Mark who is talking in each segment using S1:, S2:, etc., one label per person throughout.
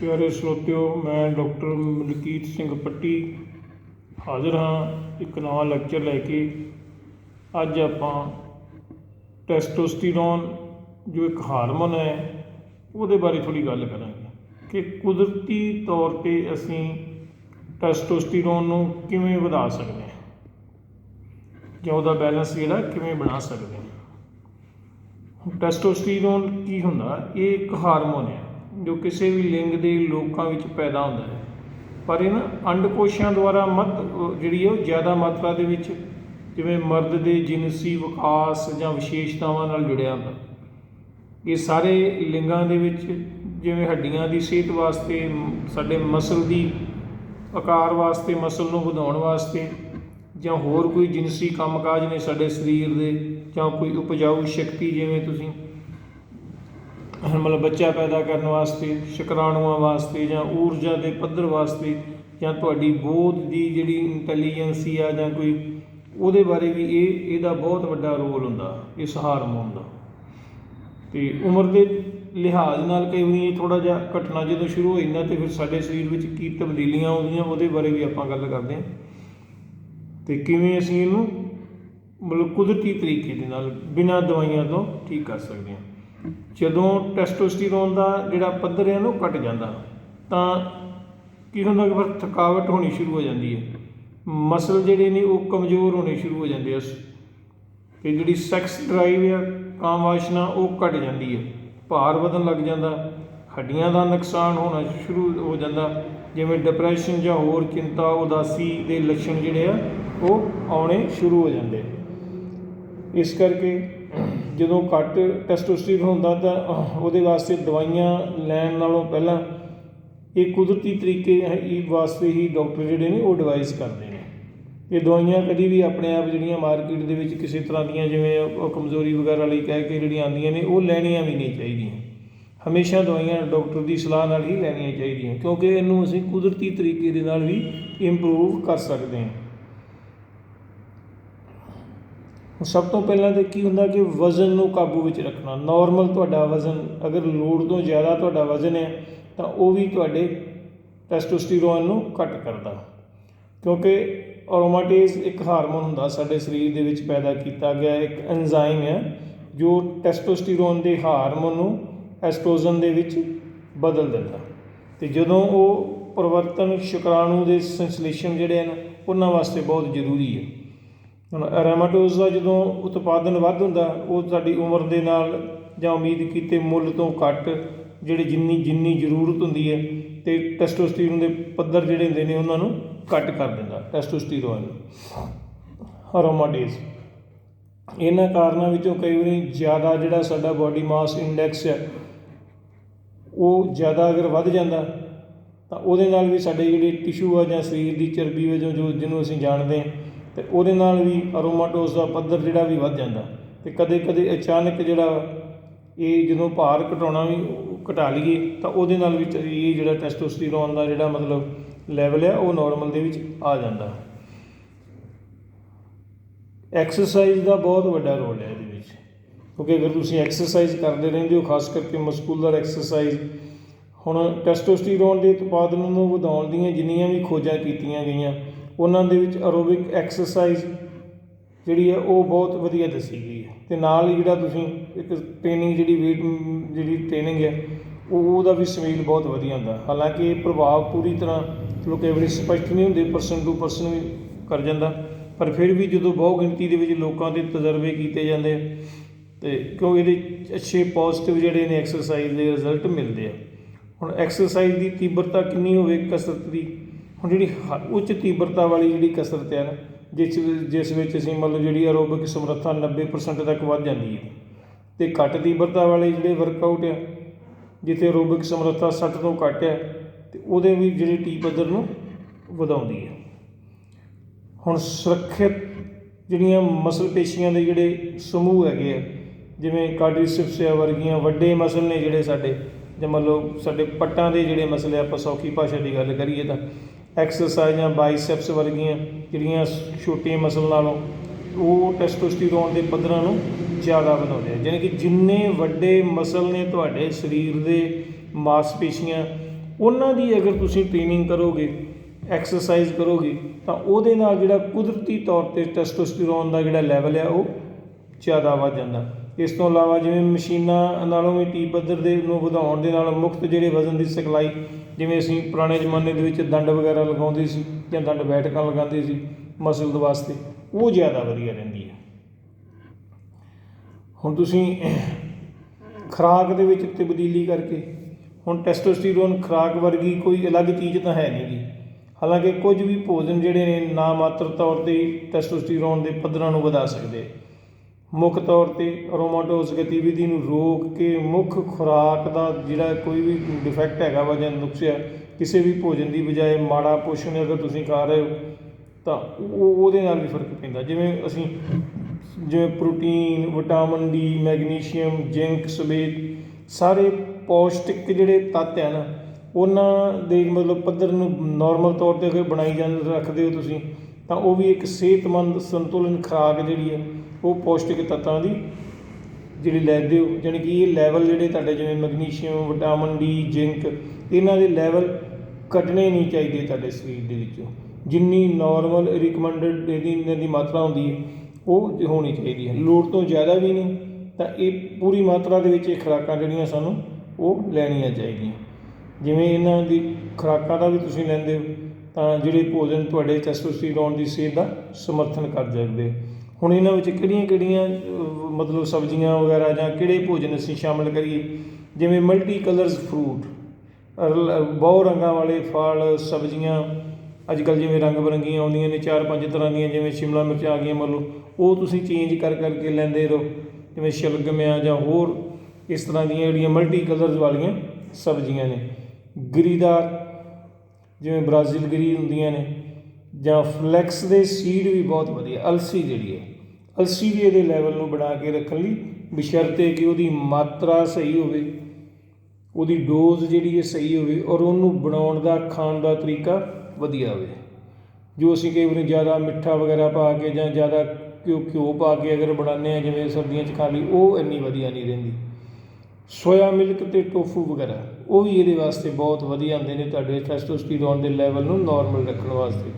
S1: ਪਿਆਰੇ ਸਰੋਤਿਓ, ਮੈਂ ਡਾਕਟਰ ਮਲਕੀਤ ਸਿੰਘ ਪੱਟੀ ਹਾਜ਼ਰ ਹਾਂ ਇੱਕ ਨਵਾਂ ਲੈਕਚਰ ਲੈ ਕੇ। ਅੱਜ ਆਪਾਂ ਟੈਸਟੋਸਟੀਰੋਨ ਜੋ ਇੱਕ ਹਾਰਮੋਨ ਹੈ, ਉਹਦੇ ਬਾਰੇ ਥੋੜੀ ਗੱਲ ਕਰਾਂਗੇ ਕਿ ਕੁਦਰਤੀ ਤੌਰ ਤੇ ਅਸੀਂ ਟੈਸਟੋਸਟੀਰੋਨ ਨੂੰ ਕਿਵੇਂ ਵਧਾ ਸਕਦੇ ਹਾਂ ਜਾਂ ਉਹਦਾ ਬੈਲੈਂਸ ਜਿਹੜਾ ਕਿਵੇਂ ਬਣਾ ਸਕਦੇ ਹਾਂ। ਟੈਸਟੋਸਟੀਰੋਨ ਕੀ ਹੁੰਦਾ, ਇਹ ਇੱਕ ਹਾਰਮੋਨ ਹੈ। ਜੋ ਕਿਸੇ ਵੀ ਲਿੰਗ ਦੇ ਲੋਕਾਂ ਵਿੱਚ ਪੈਦਾ ਹੁੰਦਾ ਹੈ। ਪਰ ਇਹਨਾਂ ਅੰਡਕੋਸ਼ਾਂ ਦੁਆਰਾ ਮਤ ਜਿਹੜੀ ਹੈ ਉਹ ਜ਼ਿਆਦਾ ਮਾਤਰਾ ਦੇ ਵਿੱਚ ਜਿਵੇਂ ਮਰਦ ਦੇ ਜਿਨਸੀ ਵਿਕਾਸ ਜਾਂ ਵਿਸ਼ੇਸ਼ਤਾਵਾਂ ਨਾਲ ਜੁੜਿਆ ਹੁੰਦਾ। ਇਹ ਸਾਰੇ ਲਿੰਗਾਂ ਦੇ ਵਿੱਚ ਜਿਵੇਂ ਹੱਡੀਆਂ ਦੀ ਸਿਹਤ ਵਾਸਤੇ, ਸਾਡੇ ਮਸਲ ਦੀ ਆਕਾਰ ਵਾਸਤੇ, ਮਸਲ ਨੂੰ ਵਧਾਉਣ ਵਾਸਤੇ ਜਾਂ ਹੋਰ ਕੋਈ ਜਿਨਸੀ ਕੰਮਕਾਜ ਨੇ ਸਾਡੇ ਸਰੀਰ ਦੇ ਜਾਂ ਕੋਈ ਉਪਜਾਊ ਸ਼ਕਤੀ ਜਿਵੇਂ ਤੁਸੀਂ ਮਤਲਬ ਬੱਚਾ ਪੈਦਾ ਕਰਨ ਵਾਸਤੇ, ਸ਼ੁਕਰਾਣੂਆਂ ਵਾਸਤੇ ਜਾਂ ਊਰਜਾ ਦੇ ਪੱਧਰ ਵਾਸਤੇ ਜਾਂ ਤੁਹਾਡੀ ਬੋਧ ਦੀ ਜਿਹੜੀ ਇੰਟੈਲੀਜੈਂਸੀ ਆ ਜਾਂ ਕੋਈ ਉਹਦੇ ਬਾਰੇ ਵੀ ਇਹ, ਇਹਦਾ ਬਹੁਤ ਵੱਡਾ ਰੋਲ ਹੁੰਦਾ, ਇਸ ਹਾਰਮੋਨ ਦਾ। ਤੇ ਉਮਰ ਦੇ ਲਿਹਾਜ਼ ਨਾਲ ਕਈ ਵਾਰੀ ਥੋੜਾ ਜਿਹਾ ਘਟਨਾ ਜਦੋਂ ਸ਼ੁਰੂ ਹੋ ਜਾਂਦਾ ਤੇ ਫਿਰ ਸਾਡੇ ਸਰੀਰ ਵਿੱਚ ਕੀ ਤਬਦੀਲੀਆਂ ਆਉਂਦੀਆਂ, ਉਹਦੇ ਬਾਰੇ ਵੀ ਆਪਾਂ ਗੱਲ ਕਰਦੇ ਹਾਂ। ਤੇ ਕਿਵੇਂ ਅਸੀਂ ਇਹਨੂੰ ਮਤਲਬ ਕੁਦਰਤੀ ਤਰੀਕੇ ਦੇ ਨਾਲ ਬਿਨਾਂ ਦਵਾਈਆਂ ਤੋਂ ਠੀਕ ਕਰ ਸਕਦੇ ਹਾਂ। ਜਦੋਂ ਟੈਸਟੋਸਟੀਰੋਨ ਦਾ ਜਿਹੜਾ ਪੱਧਰ ਹੈ ਨਾ ਉਹ ਘਟ ਜਾਂਦਾ, ਤਾਂ ਕੀ ਹੁੰਦਾ ਕਿ ਫਿਰ ਥਕਾਵਟ ਹੋਣੀ ਸ਼ੁਰੂ ਹੋ ਜਾਂਦੀ ਹੈ। ਮਸਲ ਜਿਹੜੇ ਨੇ ਉਹ ਕਮਜ਼ੋਰ ਹੋਣੇ ਸ਼ੁਰੂ ਹੋ ਜਾਂਦੇ ਆ। ਤੇ ਜਿਹੜੀ ਸੈਕਸ ਡਰਾਈਵ ਆ, ਕਾਮ ਵਾਸ਼ਨਾ, ਉਹ ਘਟ ਜਾਂਦੀ ਹੈ। ਭਾਰ ਵਧਣ ਲੱਗ ਜਾਂਦਾ, ਹੱਡੀਆਂ ਦਾ ਨੁਕਸਾਨ ਹੋਣਾ ਸ਼ੁਰੂ ਹੋ ਜਾਂਦਾ। ਜਿਵੇਂ ਡਿਪਰੈਸ਼ਨ ਜਾਂ ਹੋਰ ਚਿੰਤਾ, ਉਦਾਸੀ ਦੇ ਲੱਛਣ ਜਿਹੜੇ ਆ, ਉਹ ਆਉਣੇ ਸ਼ੁਰੂ ਹੋ ਜਾਂਦੇ। ਇਸ ਕਰਕੇ ਜਦੋਂ ਘੱਟ ਟੈਸਟੋਸਟੀਰੋਨ ਹੁੰਦਾ ਤਾਂ ਉਹਦੇ ਵਾਸਤੇ ਦਵਾਈਆਂ ਲੈਣ ਨਾਲੋਂ ਪਹਿਲਾਂ ਇਹ ਕੁਦਰਤੀ ਤਰੀਕੇ ਇਹ ਵਾਸਤੇ ਹੀ ਡਾਕਟਰ ਜਿਹੜੇ ਨੇ ਉਹ ਐਡਵਾਈਸ ਕਰਦੇ ਨੇ। ਇਹ ਦਵਾਈਆਂ ਕਦੀ ਵੀ ਆਪਣੇ ਆਪ ਜਿਹੜੀਆਂ ਮਾਰਕੀਟ ਦੇ ਵਿੱਚ ਕਿਸੇ ਤਰ੍ਹਾਂ ਦੀਆਂ ਜਿਵੇਂ ਉਹ ਕਮਜ਼ੋਰੀ ਵਗੈਰਾ ਲਈ ਕਹਿ ਕੇ ਜਿਹੜੀਆਂ ਆਉਂਦੀਆਂ ਨੇ, ਉਹ ਲੈਣੀਆਂ ਵੀ ਨਹੀਂ ਚਾਹੀਦੀਆਂ। ਹਮੇਸ਼ਾ ਦਵਾਈਆਂ ਡਾਕਟਰ ਦੀ ਸਲਾਹ ਨਾਲ ਹੀ ਲੈਣੀਆਂ ਚਾਹੀਦੀਆਂ ਕਿਉਂਕਿ ਇਹਨੂੰ ਅਸੀਂ ਕੁਦਰਤੀ ਤਰੀਕੇ ਦੇ ਨਾਲ ਵੀ ਇੰਪਰੂਵ ਕਰ ਸਕਦੇ ਹਾਂ ਹੁਣ ਸਭ ਤੋਂ ਪਹਿਲਾਂ ਤਾਂ ਕੀ ਹੁੰਦਾ ਕਿ ਵਜ਼ਨ ਨੂੰ ਕਾਬੂ ਵਿੱਚ ਰੱਖਣਾ। ਨਾਰਮਲ ਤੁਹਾਡਾ ਵਜ਼ਨ, ਅਗਰ ਲੋੜ ਤੋਂ ਜ਼ਿਆਦਾ ਤੁਹਾਡਾ ਵਜ਼ਨ ਹੈ, ਤਾਂ ਉਹ ਵੀ ਤੁਹਾਡੇ ਟੈਸਟੋਸਟੀਰੋਨ ਨੂੰ ਘੱਟ ਕਰਦਾ। ਕਿਉਂਕਿ ਅਰੋਮਾਟੇਜ਼ ਇੱਕ ਹਾਰਮੋਨ ਹੁੰਦਾ, ਸਾਡੇ ਸਰੀਰ ਦੇ ਵਿੱਚ ਪੈਦਾ ਕੀਤਾ ਗਿਆ ਇੱਕ ਐਂਜ਼ਾਈਮ ਹੈ, ਜੋ ਟੈਸਟੋਸਟੀਰੋਨ ਦੇ ਹਾਰਮੋਨ ਨੂੰ ਐਸਟ੍ਰੋਜਨ ਦੇ ਵਿੱਚ ਬਦਲ ਦਿੰਦਾ। ਤੇ ਜਦੋਂ ਉਹ ਪਰਿਵਰਤਨ ਸ਼ੁਕਰਾਣੂ ਦੇ ਸੰਸਲੇਸ਼ਨ ਜਿਹੜੇ ਹਨ, ਉਹਨਾਂ ਵਾਸਤੇ ਬਹੁਤ ਜ਼ਰੂਰੀ ਹੈ। ਹੁਣ ਐਰਾਮਾਟੋਜ਼ ਦਾ ਜਦੋਂ ਉਤਪਾਦਨ ਵੱਧ ਹੁੰਦਾ, ਉਹ ਸਾਡੀ ਉਮਰ ਦੇ ਨਾਲ ਜਾਂ ਉਮੀਦ ਕੀਤੇ ਮੁੱਲ ਤੋਂ ਘੱਟ ਜਿਹੜੇ ਜਿੰਨੀ ਜਿੰਨੀ ਜ਼ਰੂਰਤ ਹੁੰਦੀ ਹੈ ਅਤੇ ਟੈਸਟੋਸਟੀਰੋਨ ਦੇ ਪੱਧਰ ਜਿਹੜੇ ਹੁੰਦੇ ਨੇ ਉਹਨਾਂ ਨੂੰ ਘੱਟ ਕਰ ਦਿੰਦਾ, ਟੈਸਟੋਸਟੀਰੋਨ ਅਰੋਮਾਟੇਜ਼। ਇਹਨਾਂ ਕਾਰਨਾਂ ਵਿੱਚੋਂ ਕਈ ਵਾਰੀ ਜ਼ਿਆਦਾ ਜਿਹੜਾ ਸਾਡਾ ਬਾਡੀ ਮਾਸ ਇੰਡੈਕਸ ਹੈ ਉਹ ਜ਼ਿਆਦਾ ਅਗਰ ਵੱਧ ਜਾਂਦਾ, ਤਾਂ ਉਹਦੇ ਨਾਲ ਵੀ ਸਾਡੇ ਜਿਹੜੇ ਟਿਸ਼ੂ ਆ ਜਾਂ ਸਰੀਰ ਦੀ ਚਰਬੀ ਵਜੋਂ ਜੋ ਜਿਹਨੂੰ ਅਸੀਂ ਜਾਣਦੇ ਹਾਂ ਤੇ ਉਹਦੇ ਨਾਲ ਵੀ ਅਰੋਮਾਟੋਸ ਦਾ ਪੱਧਰ ਜਿਹੜਾ ਵੀ ਵੱਧ ਜਾਂਦਾ। ਤੇ ਕਦੇ ਕਦੇ ਅਚਾਨਕ ਜਿਹੜਾ ਇਹ ਜਦੋਂ ਭਾਰ ਘਟਾਉਣਾ ਵੀ ਘਟਾ ਲਈਏ, ਤਾਂ ਉਹਦੇ ਨਾਲ ਵੀ ਇਹ ਜਿਹੜਾ ਟੈਸਟੋਸਟੀਰੋਨ ਦਾ ਜਿਹੜਾ ਮਤਲਬ ਲੈਵਲ ਹੈ ਉਹ ਨਾਰਮਲ ਦੇ ਵਿੱਚ ਆ ਜਾਂਦਾ। ਐਕਸਰਸਾਈਜ਼ ਦਾ ਬਹੁਤ ਵੱਡਾ ਰੋਲ ਹੈ ਇਹਦੇ ਵਿੱਚ। ਕਿਉਂਕਿ ਅਗਰ ਤੁਸੀਂ ਐਕਸਰਸਾਈਜ਼ ਕਰਦੇ ਰਹਿੰਦੇ ਹੋ, ਖਾਸ ਕਰਕੇ ਮਸਕੂਲਰ ਐਕਸਰਸਾਈਜ਼ ਹੁਣ ਟੈਸਟੋਸਟੀਰੋਨ ਦੇ ਉਤਪਾਦਨ ਨੂੰ ਵਧਾਉਣ ਦੀਆਂ ਜਿੰਨੀਆਂ ਵੀ ਖੋਜਾਂ ਕੀਤੀਆਂ ਗਈਆਂ ਉਹਨਾਂ ਦੇ ਵਿੱਚ ਅਰੋਬਿਕ ਐਕਸਰਸਾਈਜ਼ ਜਿਹੜੀ ਹੈ ਉਹ ਬਹੁਤ ਵਧੀਆ ਦੱਸੀ ਗਈ ਹੈ। ਤੇ ਨਾਲ ਹੀ ਜਿਹੜਾ ਤੁਸੀਂ ਇੱਕ ਟ੍ਰੇਨਿੰਗ ਜਿਹੜੀ ਵੇਟ ਜਿਹੜੀ ਟ੍ਰੇਨਿੰਗ ਹੈ ਉਹ ਉਹਦਾ ਵੀ ਸਮੀਲ ਬਹੁਤ ਵਧੀਆ ਹੁੰਦਾ। ਹਾਲਾਂਕਿ ਇਹ ਪ੍ਰਭਾਵ ਪੂਰੀ ਤਰ੍ਹਾਂ ਲੋਕ ਕਈ ਵਾਰੀ ਸਪਸ਼ਟ ਨਹੀਂ ਹੁੰਦੇ ਪਰਸਨ ਟੂ ਪਰਸਨ ਵੀ ਕਰ ਜਾਂਦਾ। ਪਰ ਫਿਰ ਵੀ ਜਦੋਂ ਬਹੁ ਗਿਣਤੀ ਦੇ ਵਿੱਚ ਲੋਕਾਂ ਦੇ ਤਜਰਬੇ ਕੀਤੇ ਜਾਂਦੇ ਆ, ਤੇ ਕਿਉਂ ਇਹਦੇ ਅੱਛੇ ਪੋਜ਼ਿਟਿਵ ਜਿਹੜੇ ਨੇ ਐਕਸਰਸਾਈਜ਼ ਦੇ ਰਿਜ਼ਲਟ ਮਿਲਦੇ ਆ। ਹੁਣ ਐਕਸਰਸਾਈਜ਼ ਦੀ ਤੀਬਰਤਾ ਕਿੰਨੀ ਹੋਵੇ ਕਸਰਤ ਦੀ ਹੁਣ ਜਿਹੜੀ ਹ- ਉੱਚ ਤੀਬਰਤਾ ਵਾਲੀ ਜਿਹੜੀ ਕਸਰਤ ਹੈ ਨਾ ਜਿਸ ਜਿਸ ਵਿੱਚ ਅਸੀਂ ਮਤਲਬ ਜਿਹੜੀ ਐਰੋਬਿਕ ਸਮਰੱਥਾ 90% ਤੱਕ ਵੱਧ ਜਾਂਦੀ ਹੈ। ਤੇ ਘੱਟ ਤੀਬਰਤਾ ਵਾਲੇ ਜਿਹੜੇ ਵਰਕਆਊਟ ਆ ਜਿੱਥੇ ਐਰੋਬਿਕ ਸਮਰੱਥਾ 60 ਤੋਂ ਘੱਟ ਹੈ ਤੇ ਉਹਦੇ ਵੀ ਜਿਹੜੀ ਟੀ ਪੱਧਰ ਨੂੰ ਵਧਾਉਂਦੀ ਹੈ। ਹੁਣ ਸੁਰੱਖਿਅਤ ਜਿਹੜੀਆਂ ਮਸਲ ਪੇਸ਼ੀਆਂ ਦੇ ਜਿਹੜੇ ਸਮੂਹ ਹੈਗੇ ਆ ਜਿਵੇਂ ਕਾਰਡੀਸੈਪਸ ਆ ਵਰਗੀਆਂ ਵੱਡੇ ਮਸਲ ਨੇ ਜਿਹੜੇ ਸਾਡੇ ਜਾਂ ਮੰਨ ਲਓ ਸਾਡੇ ਪੱਟਾਂ ਦੇ ਜਿਹੜੇ ਮਸਲੇ ਆ, ਆਪਾਂ ਸੌਖੀ ਭਾਸ਼ਾ ਦੀ ਗੱਲ ਕਰੀਏ ਤਾਂ ਐਕਸਰਸਾਈਜ਼ਾਂ, ਬਾਈਸੈਪਸ ਵਰਗੀਆਂ ਜਿਹੜੀਆਂ ਛੋਟੀਆਂ ਮਸਲ ਨਾਲੋਂ ਉਹ ਟੈਸਟੋਸਟੀਰੋਨ ਦੇ ਪੱਧਰਾਂ ਨੂੰ ਜ਼ਿਆਦਾ ਵਧਾਉਂਦੇ ਆ। ਯਾਨੀ ਕਿ ਜਿੰਨੇ ਵੱਡੇ ਮਸਲ ਨੇ ਤੁਹਾਡੇ ਸਰੀਰ ਦੇ ਮਾਸਪੇਸ਼ੀਆਂ, ਉਹਨਾਂ ਦੀ ਅਗਰ ਤੁਸੀਂ ਟ੍ਰੇਨਿੰਗ ਕਰੋਗੇ ਐਕਸਰਸਾਈਜ਼ ਕਰੋਗੇ, ਤਾਂ ਉਹਦੇ ਨਾਲ ਜਿਹੜਾ ਕੁਦਰਤੀ ਤੌਰ ਤੇ ਟੈਸਟੋਸਟੀਰੋਨ ਦਾ ਜਿਹੜਾ ਲੈਵਲ ਹੈ ਉਹ ਜ਼ਿਆਦਾ ਵੱਧ ਜਾਂਦਾ। ਇਸ ਤੋਂ ਇਲਾਵਾ ਜਿਵੇਂ ਮਸ਼ੀਨਾਂ ਨਾਲੋਂ ਵੀ ਟੀ ਪੱਧਰ ਦੇ ਨੂੰ ਵਧਾਉਣ ਦੇ ਨਾਲ ਮੁਫ਼ਤ ਜਿਹੜੇ ਵਜ਼ਨ ਦੀ ਸਿਖਲਾਈ, ਜਿਵੇਂ ਅਸੀਂ ਪੁਰਾਣੇ ਜ਼ਮਾਨੇ ਦੇ ਵਿੱਚ ਦੰਡ ਵਗੈਰਾ ਲਗਾਉਂਦੇ ਸੀ ਜਾਂ ਦੰਡ ਬੈਠਕਾਂ ਲਗਾਉਂਦੇ ਸੀ ਮਸਲ ਦੇ ਵਾਸਤੇ, ਉਹ ਜ਼ਿਆਦਾ ਵਧੀਆ ਰਹਿੰਦੀ ਹੈ। ਹੁਣ ਤੁਸੀਂ ਖੁਰਾਕ ਦੇ ਵਿੱਚ ਤਬਦੀਲੀ ਕਰਕੇ, ਹੁਣ ਟੈਸਟੋਸਟੀਰੋਨ ਖੁਰਾਕ ਵਰਗੀ ਕੋਈ ਅਲੱਗ ਚੀਜ਼ ਤਾਂ ਹੈ ਨਹੀਂ ਜੀ ਹਾਲਾਂਕਿ ਕੁਝ ਵੀ ਭੋਜਨ ਜਿਹੜੇ ਨੇ ਨਾ ਮਾਤਰ ਤੌਰ ਤੇ ਟੈਸਟੋਸਟੀਰੋਨ ਦੇ ਪੱਧਰਾਂ ਨੂੰ ਵਧਾ ਸਕਦੇ ਮੁੱਖ ਤੌਰ ਤੇ ਅਰੋਮਾਟੋਸ ਗਤੀਵਿਧੀ ਨੂੰ ਰੋਕ ਕੇ ਮੁੱਖ ਖੁਰਾਕ ਦਾ ਜਿਹੜਾ ਕੋਈ ਵੀ ਡਿਫੈਕਟ ਹੈਗਾ ਵਾ ਜਾਂ ਨੁਕਸ ਹੈ ਕਿਸੇ ਵੀ ਭੋਜਨ ਦੀ ਬਜਾਏ ਮਾੜਾ ਪੋਸ਼ਣ ਅਗਰ ਤੁਸੀਂ ਖਾ ਰਹੇ ਹੋ, ਤਾਂ ਉਹ ਉਹਦੇ ਨਾਲ ਵੀ ਫ਼ਰਕ ਪੈਂਦਾ। ਜਿਵੇਂ ਅਸੀਂ ਜਿਵੇਂ protein vitamin D magnesium zinc ਸਵੇਤ ਸਾਰੇ ਪੌਸ਼ਟਿਕ ਜਿਹੜੇ ਤੱਤ ਹੈ ਨਾ, ਉਹਨਾਂ ਦੇ ਮਤਲਬ ਪੱਧਰ ਨੂੰ ਨਾਰਮਲ ਤੌਰ ਤੇ ਅਗਰ ਬਣਾਈ ਜਾਂ ਰੱਖਦੇ ਹੋ ਤੁਸੀਂ, ਤਾਂ ਉਹ ਵੀ ਇੱਕ ਸਿਹਤਮੰਦ ਸੰਤੁਲਨ ਖੁਰਾਕ ਜਿਹੜੀ ਹੈ ਉਹ ਪੌਸ਼ਟਿਕ ਤੱਤਾਂ ਦੀ ਜਿਹੜੀ ਲੈਂਦੇ ਹੋ ਜਾਣੀ ਕਿ ਇਹ ਲੈਵਲ ਜਿਹੜੇ ਤੁਹਾਡੇ ਜਿਵੇਂ ਮੈਗਨੀਸ਼ੀਅਮ ਵਿਟਾਮਿਨ ਡੀ ਜ਼ਿੰਕ ਇਹਨਾਂ ਦੇ ਲੈਵਲ ਘਟਣੇ ਨਹੀਂ ਚਾਹੀਦੇ ਤੁਹਾਡੇ ਸਰੀਰ ਦੇ ਵਿੱਚੋਂ। ਜਿੰਨੀ ਨਾਰਮਲ ਰਿਕਮੈਂਡਡ ਇਹਦੀ ਇਹਨਾਂ ਦੀ ਮਾਤਰਾ ਹੁੰਦੀ ਹੈ, ਉਹ ਹੋਣੀ ਚਾਹੀਦੀ ਹੈ। ਲੋੜ ਤੋਂ ਜ਼ਿਆਦਾ ਵੀ ਨਹੀਂ, ਤਾਂ ਇਹ ਪੂਰੀ ਮਾਤਰਾ ਦੇ ਵਿੱਚ ਇਹ ਖੁਰਾਕਾਂ ਜਿਹੜੀਆਂ ਸਾਨੂੰ ਉਹ ਲੈਣੀਆਂ ਚਾਹੀਦੀਆਂ। ਜਿਵੇਂ ਇਹਨਾਂ ਦੀ ਖੁਰਾਕਾਂ ਦਾ ਵੀ ਤੁਸੀਂ ਲੈਂਦੇ ਹੋ, ਤਾਂ ਜਿਹੜੇ ਭੋਜਨ ਤੁਹਾਡੇ ਟੈਸਟੋਸਟੇਰੋਨ ਦੀ ਸਿਹਤ ਦਾ ਸਮਰਥਨ ਕਰ ਸਕਦੇ ਹੁਣ ਇਹਨਾਂ ਵਿੱਚ ਕਿਹੜੀਆਂ ਕਿਹੜੀਆਂ ਮਤਲਬ ਸਬਜ਼ੀਆਂ ਵਗੈਰਾ ਜਾਂ ਕਿਹੜੇ ਭੋਜਨ ਅਸੀਂ ਸ਼ਾਮਿਲ ਕਰੀਏ? ਜਿਵੇਂ ਮਲਟੀ ਕਲਰਸ ਫਰੂਟ ਬਹੁ ਰੰਗਾਂ ਵਾਲੇ ਫਲ, ਸਬਜ਼ੀਆਂ ਅੱਜ ਕੱਲ੍ਹ ਜਿਵੇਂ ਰੰਗ ਬਰੰਗੀਆਂ ਆਉਂਦੀਆਂ ਨੇ, ਚਾਰ ਪੰਜ ਤਰ੍ਹਾਂ ਦੀਆਂ, ਜਿਵੇਂ ਸ਼ਿਮਲਾ ਮਿਰਚ ਆ ਗਈਆਂ ਮੰਨ ਲਓ, ਉਹ ਤੁਸੀਂ ਚੇਂਜ ਕਰ ਕਰਕੇ ਲੈਂਦੇ ਰਹੋ। ਜਿਵੇਂ ਸ਼ਲਗਮ ਆ ਜਾਂ ਹੋਰ, ਇਸ ਤਰ੍ਹਾਂ ਦੀਆਂ ਜਿਹੜੀਆਂ ਮਲਟੀ ਕਲਰਸ ਵਾਲੀਆਂ ਸਬਜ਼ੀਆਂ ਨੇ। ਗਿਰੀਦਾਰ, ਜਿਵੇਂ ਬ੍ਰਾਜ਼ੀਲ ਗਰੀ ਹੁੰਦੀਆਂ ਨੇ ਜਾਂ ਫਲੈਕਸ ਦੇ ਸੀਡ ਵੀ ਬਹੁਤ ਵਧੀਆ, ਅਲਸੀ ਜਿਹੜੀ ਹੈ, ਅਲਸੀ ਵੀ ਇਹਦੇ ਲੈਵਲ ਨੂੰ ਬਣਾ ਕੇ ਰੱਖਣ ਲਈ ਬਸ਼ਰਤੇ ਕਿ ਉਹਦੀ ਮਾਤਰਾ ਸਹੀ ਹੋਵੇ, ਉਹਦੀ ਡੋਜ਼ ਜਿਹੜੀ ਹੈ ਸਹੀ ਹੋਵੇ ਔਰ ਉਹਨੂੰ ਬਣਾਉਣ ਦਾ, ਖਾਣ ਦਾ ਤਰੀਕਾ ਵਧੀਆ ਹੋਵੇ। ਜੋ ਅਸੀਂ ਕਈ ਵਾਰੀ ਜ਼ਿਆਦਾ ਮਿੱਠਾ ਵਗੈਰਾ ਪਾ ਕੇ ਜਾਂ ਜ਼ਿਆਦਾ ਘਿਓ ਘਿਓ ਪਾ ਕੇ ਅਗਰ ਬਣਾਉਂਦੇ ਆ ਜਿਵੇਂ ਸਰਦੀਆਂ 'ਚ ਖਾ ਲਈ, ਉਹ ਇੰਨੀ ਵਧੀਆ ਨਹੀਂ ਰਹਿੰਦੀ। ਸੋਇਆ ਮਿਲਕ ਤੇ ਟੋਫੂ ਵਗੈਰਾ, ਉਹ ਵੀ ਇਹਦੇ ਵਾਸਤੇ ਬਹੁਤ ਵਧੀਆ ਹੁੰਦੇ ਨੇ, ਤੁਹਾਡੇ ਟੈਸਟੋਸਟੇਰੋਨ ਦੇ ਲੈਵਲ ਨੂੰ ਨਾਰਮਲ ਰੱਖਣ ਵਾਸਤੇ।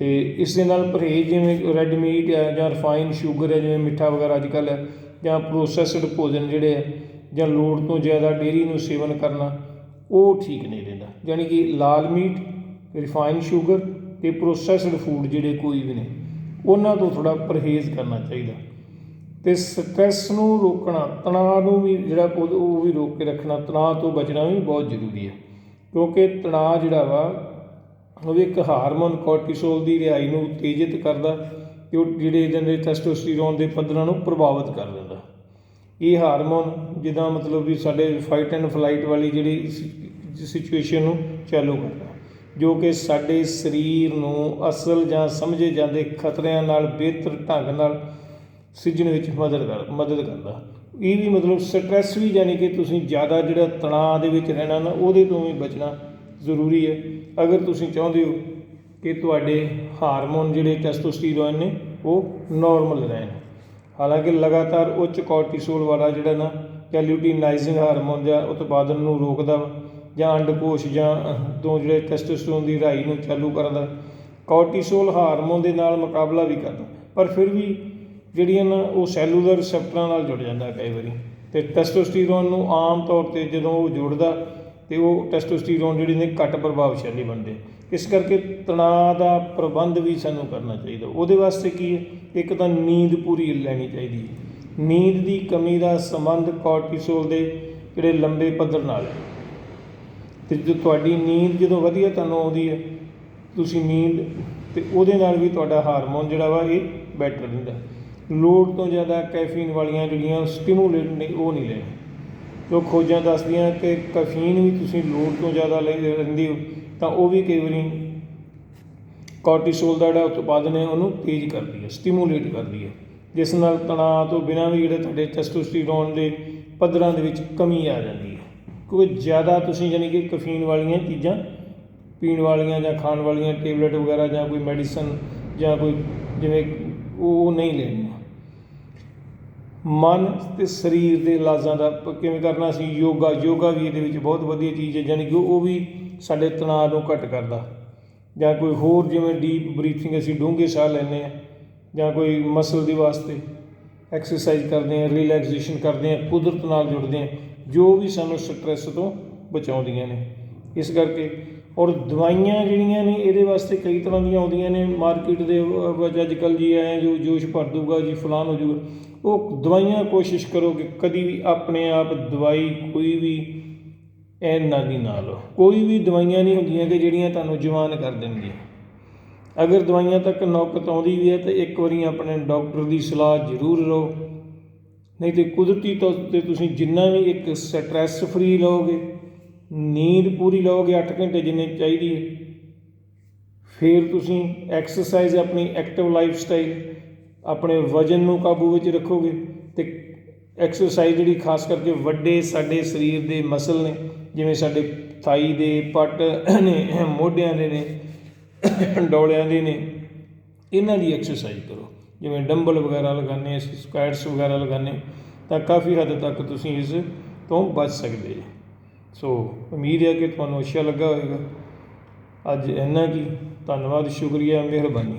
S1: ਤੇ ਇਸ ਦੇ ਨਾਲ ਪਰਹੇਜ਼ ਜਿਵੇਂ ਰੈੱਡ ਮੀਟ ਹੈ ਜਾਂ ਰਿਫਾਈਨ ਸ਼ੂਗਰ ਹੈ ਜਿਵੇਂ ਮਿੱਠਾ ਵਗੈਰਾ ਅੱਜ ਕੱਲ੍ਹ ਹੈ ਜਾਂ ਪ੍ਰੋਸੈਸਡ ਭੋਜਨ ਜਿਹੜੇ ਹੈ ਜਾਂ ਲੋੜ ਤੋਂ ਜ਼ਿਆਦਾ ਡੇਅਰੀ ਨੂੰ ਸੇਵਨ ਕਰਨਾ, ਉਹ ਠੀਕ ਨਹੀਂ ਰਹਿੰਦਾ। ਯਾਨੀ ਕਿ ਲਾਲ ਮੀਟ ਰਿਫਾਈਨ ਸ਼ੂਗਰ ਤੇ ਪ੍ਰੋਸੈਸਡ ਫੂਡ ਜਿਹੜੇ ਕੋਈ ਵੀ ਨੇ, ਉਹਨਾਂ ਤੋਂ ਥੋੜਾ ਪਰਹੇਜ਼ ਕਰਨਾ ਚਾਹੀਦਾ। ਤੇ ਸਟ੍ਰੈਸ ਨੂੰ ਰੋਕਣਾ, ਤਣਾਅ ਨੂੰ ਵੀ ਜਿਹੜਾ ਉਹ ਉਹ ਵੀ ਰੋਕ ਕੇ ਰੱਖਣਾ, ਤਣਾਅ ਤੋਂ ਬਚਣਾ ਵੀ ਬਹੁਤ ਜ਼ਰੂਰੀ ਹੈ ਕਿਉਂਕਿ ਤਣਾਅ ਜਿਹੜਾ ਵਾ ਇੱਕ ਹਾਰਮੋਨ ਕੋਰਟੀਸੋਲ ਦੀ ਰਿਹਾਈ ਨੂੰ ਉਤੇਜਿਤ ਕਰਦਾ ਜੋ ਜਿਹੜੇ ਇਹਦੇ ਟੈਸਟੋਸਟੀਰੋਨ ਦੇ ਪੱਧਰਾਂ ਨੂੰ ਪ੍ਰਭਾਵਿਤ ਕਰ ਦਿੰਦਾ। ਇਹ ਹਾਰਮੋਨ ਜਿੱਦਾਂ ਮਤਲਬ ਵੀ ਸਾਡੇ ਫਾਈਟ ਐਂਡ ਫਲਾਈਟ ਵਾਲੀ ਜਿਹੜੀ ਸਿਚੁਏਸ਼ਨ ਨੂੰ ਚਾਲੂ ਕਰਦਾ, ਜੋ ਕਿ ਸਾਡੇ ਸਰੀਰ ਨੂੰ ਅਸਲ ਜਾਂ ਸਮਝੇ ਜਾਂਦੇ ਖਤਰਿਆਂ ਨਾਲ ਬਿਹਤਰ ਢੰਗ ਨਾਲ ਸਿੱਝਣ ਵਿੱਚ ਮਦਦ ਕਰ, ਮਦਦ ਕਰਦਾ। ਇਹ ਵੀ ਮਤਲਬ ਸਟ੍ਰੈਸ ਵੀ ਯਾਨੀ ਕਿ ਤੁਸੀਂ ਜ਼ਿਆਦਾ ਜਿਹੜਾ ਤਣਾਅ ਦੇ ਵਿੱਚ ਰਹਿਣਾ ਨਾ, ਉਹਦੇ ਤੋਂ ਵੀ ਬਚਣਾ ਜ਼ਰੂਰੀ ਹੈ। ਅਗਰ ਤੁਸੀਂ ਚਾਹੁੰਦੇ ਹੋ ਕਿ ਤੁਹਾਡੇ ਹਾਰਮੋਨ ਜਿਹੜੇ ਟੈਸਟੋਸਟੀਰੋਨ ਨੇ ਉਹ ਨਾਰਮਲ ਰਹਿਣ। ਹਾਲਾਂਕਿ ਲਗਾਤਾਰ ਉੱਚ ਕੋਰਟੀਸੋਲ ਵਾਲਾ ਜਿਹੜਾ ਨਾ ਜਾਂ ਲਿਊਟੀਨਾਈਜ਼ਿੰਗ ਹਾਰਮੋਨ ਜਾਂ ਉਤਪਾਦਨ ਨੂੰ ਰੋਕਦਾ ਵਾ, ਜਾਂ ਅੰਡਕੋਸ਼ ਜਾਂ ਤੋਂ ਜਿਹੜੇ ਟੈਸਟੋਸਟੇਰੋਨ ਦੀ ਰਾਈ ਨੂੰ ਚਾਲੂ ਕਰਦਾ ਕੋਰਟੀਸੋਲ ਹਾਰਮੋਨ ਦੇ ਨਾਲ ਮੁਕਾਬਲਾ ਵੀ ਕਰਦਾ। ਪਰ ਫਿਰ ਵੀ ਜਿਹੜੀਆਂ ਨਾ ਉਹ ਸੈਲੂਲਰ ਰਿਸੈਪਟਰਾਂ ਨਾਲ ਜੁੜ ਜਾਂਦਾ ਕਈ ਵਾਰੀ। ਤੇ ਟੈਸਟੋਸਟੀਰੋਨ ਨੂੰ ਆਮ ਤੌਰ ਤੇ ਜਦੋਂ ਉਹ ਜੁੜਦਾ ਤੇ ਉਹ ਟੈਸਟੋਸਟੀਰੋਨ ਜਿਹੜੇ ਨੇ ਘੱਟ ਪ੍ਰਭਾਵਸ਼ਾਲੀ ਬਣਦੇ। ਇਸ ਕਰਕੇ ਤਣਾਅ ਦਾ ਪ੍ਰਬੰਧ ਵੀ ਸਾਨੂੰ ਕਰਨਾ ਚਾਹੀਦਾ। ਉਹਦੇ ਵਾਸਤੇ ਕੀ ਹੈ? ਇੱਕ ਤਾਂ ਨੀਂਦ ਪੂਰੀ ਲੈਣੀ ਚਾਹੀਦੀ ਹੈ। ਨੀਂਦ ਦੀ ਕਮੀ ਦਾ ਸੰਬੰਧ ਕੋਰਟੀਸੋਲ ਦੇ ਜਿਹੜੇ ਲੰਬੇ ਪੱਧਰ ਨਾਲ ਹੈ। ਤੇ ਜੋ ਤੁਹਾਡੀ ਨੀਂਦ ਜਦੋਂ ਵਧੀਆ ਤੁਹਾਨੂੰ ਆਉਂਦੀ ਹੈ, ਤੁਸੀਂ ਨੀਂਦ ਤੇ ਉਹਦੇ ਨਾਲ ਵੀ ਤੁਹਾਡਾ ਹਾਰਮੋਨ ਜਿਹੜਾ ਵਾ ਇਹ ਬੈਟਰ ਰਹਿੰਦਾ। ਲੋੜ ਤੋਂ ਜ਼ਿਆਦਾ ਕੈਫੀਨ ਵਾਲੀਆਂ ਜਿਹੜੀਆਂ ਸਟਿਮੂਲੇਟ ਨੇ ਉਹ ਨਹੀਂ ਲੈਣੇ ਜੋ ਖੋਜਾਂ ਦੱਸਦੀਆਂ ਕਿ ਕਫੀਨ ਵੀ ਤੁਸੀਂ ਲੋੜ ਤੋਂ ਜ਼ਿਆਦਾ ਲੈ ਲੈਂਦੇ ਹੋ, ਤਾਂ ਉਹ ਵੀ ਕਈ ਵਾਰੀ ਕੋਰਟੀਸੋਲ ਦਾ ਜਿਹੜਾ ਉਤਪਾਦਨ ਹੈ ਉਹਨੂੰ ਤੇਜ਼ ਕਰਦੀ ਹੈ ਸਟੀਮੂਲੇਟ ਕਰਦੀ ਹੈ, ਜਿਸ ਨਾਲ ਤਣਾਅ ਤੋਂ ਬਿਨਾਂ ਵੀ ਜਿਹੜੇ ਤੁਹਾਡੇ ਟੈਸਟੋਸਟੇਰੋਨ ਦੇ ਪੱਧਰਾਂ ਦੇ ਵਿੱਚ ਕਮੀ ਆ ਜਾਂਦੀ ਹੈ। ਕਿਉਂਕਿ ਜ਼ਿਆਦਾ ਤੁਸੀਂ ਯਾਨੀ ਕਿ ਕਫੀਨ ਵਾਲੀਆਂ ਚੀਜ਼ਾਂ ਪੀਣ ਵਾਲੀਆਂ ਜਾਂ ਖਾਣ ਵਾਲੀਆਂ ਟੇਬਲੇਟ ਵਗੈਰਾ ਜਾਂ ਕੋਈ ਮੈਡੀਸਨ ਜਾਂ ਕੋਈ ਜਿਵੇਂ ਉਹ ਨਹੀਂ ਲੈਣੀਆਂ। ਮਨ ਤੇ ਸਰੀਰ ਦੇ ਇਲਾਜਾਂ ਦਾ ਪ- ਕਿਵੇਂ ਕਰਨਾ ਸੀ? ਯੋਗਾ ਯੋਗਾ ਵੀ ਇਹਦੇ ਵਿੱਚ ਬਹੁਤ ਵਧੀਆ ਚੀਜ਼ ਹੈ, ਜਾਣੀ ਕਿ ਉਹ ਵੀ ਸਾਡੇ ਤਣਾਅ ਨੂੰ ਘੱਟ ਕਰਦਾ। ਜਾਂ ਕੋਈ ਹੋਰ ਜਿਵੇਂ ਡੀਪ ਬਰੀਥਿੰਗ ਅਸੀਂ ਡੂੰਘੇ ਸਾਹ ਲੈਂਦੇ ਆ ਜਾਂ ਕੋਈ ਮਸਲ ਦੇ ਵਾਸਤੇ ਐਕਸਰਸਾਈਜ਼ ਕਰਦੇ ਆ ਰਿਲੈਕਸੇਸ਼ਨ ਕਰਦੇ ਆ ਕੁਦਰਤ ਨਾਲ ਜੁੜਦੇ ਆ ਜੋ ਵੀ ਸਾਨੂੰ ਸਟ੍ਰੈਸ ਤੋਂ ਬਚਾਉਂਦੀਆਂ ਨੇ। ਇਸ ਕਰਕੇ ਔਰ ਦਵਾਈਆਂ ਜਿਹੜੀਆਂ ਨੇ, ਇਹਦੇ ਵਾਸਤੇ ਕਈ ਤਰ੍ਹਾਂ ਦੀਆਂ ਆਉਂਦੀਆਂ ਨੇ। ਮਾਰਕੀਟ ਦੇ ਵਿੱਚ ਅੱਜ ਕੱਲ੍ਹ ਜੀ ਐਂ ਜੋ ਜੋਸ਼ ਭਰ ਦੂਗਾ ਜੀ ਫਲਾਨ ਹੋ ਜਾਊਗਾ। ਉਹ ਦਵਾਈਆਂ ਕੋਸ਼ਿਸ਼ ਕਰੋ ਕਿ ਕਦੀ ਵੀ ਆਪਣੇ ਆਪ ਦਵਾਈ ਕੋਈ ਵੀ ਐਨਾ ਦੀ ਨਾ ਲਓ। ਕੋਈ ਵੀ ਦਵਾਈਆਂ ਨਹੀਂ ਹੁੰਦੀਆਂ ਕਿ ਜਿਹੜੀਆਂ ਤੁਹਾਨੂੰ ਜਵਾਨ ਕਰ ਦੇਣਗੀਆਂ। ਅਗਰ ਦਵਾਈਆਂ ਤੱਕ ਨੌਕਤ ਆਉਂਦੀ ਵੀ ਹੈ, ਤਾਂ ਇੱਕ ਵਾਰੀ ਆਪਣੇ ਡਾਕਟਰ ਦੀ ਸਲਾਹ ਜ਼ਰੂਰ ਲਓ। ਨਹੀਂ ਤੇ ਕੁਦਰਤੀ ਤੌਰ ਤੇ ਤੁਸੀਂ ਜਿੰਨਾ ਵੀ ਇੱਕ ਸਟ੍ਰੈਸ ਫਰੀ ਲਓਗੇ ਨੀਂਦ ਪੂਰੀ ਲਓਗੇ 8 ਘੰਟੇ ਜਿੰਨੇ ਚਾਹੀਦੀ ਹੈ। ਫਿਰ ਤੁਸੀਂ ਐਕਸਰਸਾਈਜ਼ ਆਪਣੀ ਐਕਟਿਵ ਲਾਈਫ ਸਟਾਈਲ ਆਪਣੇ ਵਜਨ ਨੂੰ ਕਾਬੂ ਵਿੱਚ ਰੱਖੋਗੇ ਤੇ ਐਕਸਰਸਾਈਜ਼ ਜਿਹੜੀ ਖਾਸ ਕਰਕੇ ਵੱਡੇ ਸਾਡੇ ਸਰੀਰ ਦੇ ਮਸਲ ਨੇ, ਜਿਵੇਂ ਸਾਡੇ ਥਾਈ ਦੇ, ਪੱਟ ਨੇ, ਮੋਢਿਆਂ ਦੇ ਨੇ, ਡੋਲਿਆਂ ਦੇ ਨੇ, ਇਹਨਾਂ ਦੀ ਐਕਸਰਸਾਈਜ਼ ਕਰੋ। ਜਿਵੇਂ ਡੰਬਲ ਵਗੈਰਾ ਲਗਾਉਂਦੇ ਅਸੀਂ ਸਕੁਐਟਸ ਵਗੈਰਾ ਲਗਾਉਂਦੇ ਤਾਂ ਕਾਫੀ ਹੱਦ ਤੱਕ ਤੁਸੀਂ ਇਸ ਤੋਂ ਬਚ ਸਕਦੇ ਜੀ ਸੋ ਉਮੀਦ ਹੈ ਕਿ ਤੁਹਾਨੂੰ ਅੱਛਾ ਲੱਗਾ ਹੋਵੇਗਾ। ਅੱਜ ਇੰਨਾ ਕੀ। ਧੰਨਵਾਦ ਸ਼ੁਕਰੀਆ ਮਿਹਰਬਾਨੀ।